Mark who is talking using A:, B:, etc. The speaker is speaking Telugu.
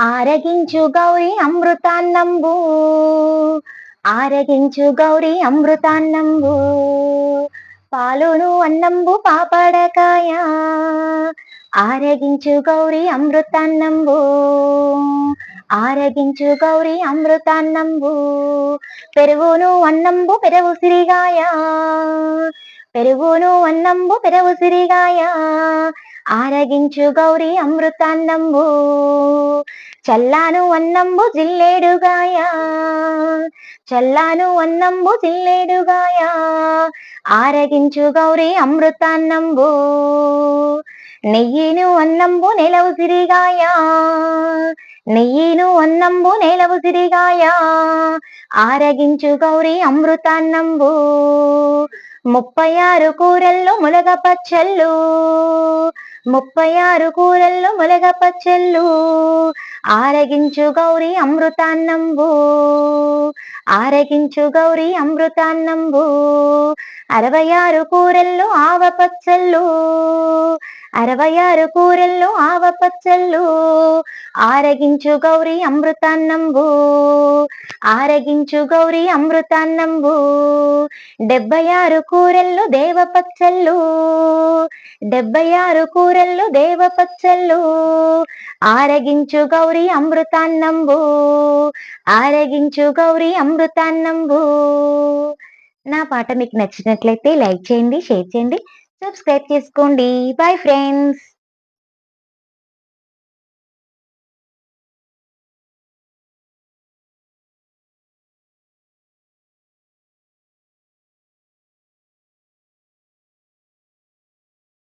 A: ఆరగించు గౌరీ అమృతాన్నంబు. ఆరగించు గౌరీ అమృతాన్నంబు. పాలును అన్నంబు పాపడకాయ. ఆరగించు గౌరీ అమృతాన్నంబు. ఆరగించు గౌరీ అమృతాన్నంబు. పెరుగును అన్నంబు పెరుగు సిరిగాయ. పెరుగును అన్నంబు పెరుగు సిరిగాయ. ఆరగించు గౌరీ అమృతాన్నంబు. చల్లాను అన్నంబు జిల్లేడుగాయా చల్లాను అన్నంబు జిల్లేడుగాయా ఆరగించు గౌరీ అమృతాన్నంబు. నెయ్యిను అన్నంబు నెలవు సిరిగాయ నెయ్యిను అన్నంబు నెలవు సిరిగాయ ఆరగించు గౌరీ అమృతాన్నంబు. ముప్పై ఆరు కూరల్లో ములగ పచ్చళ్ళు. ముప్పై ఆరు కూరల్లో మొలగ పచ్చళ్ళు. ఆరగించు గౌరీ అమృతాన్నంబు. ఆరగించు గౌరీ అమృతాన్నంబు. అరవై ఆరు కూరల్లో ఆవ పచ్చళ్ళు. అరవై ఆరు కూరల్లో ఆవ పచ్చళ్ళు ఆరగించు గౌరీ అమృతాన్నంబు. ఆరగించు గౌరీ అమృతాన్నంబు. డెబ్బై ఆరు కూరల్లో దేవ పచ్చళ్ళు డెబ్బై ఆరు కూరల్లో దేవ పచ్చళ్ళు ఆరగించు గౌరీ అమృతాన్నంబు. ఆరగించు గౌరీ అమృతాన్నంబు. నా పాట మీకు నచ్చినట్లయితే లైక్ చేయండి షేర్ చేయండి. సబ్స్క్రైబ్ చేసుకోండి. Bye friends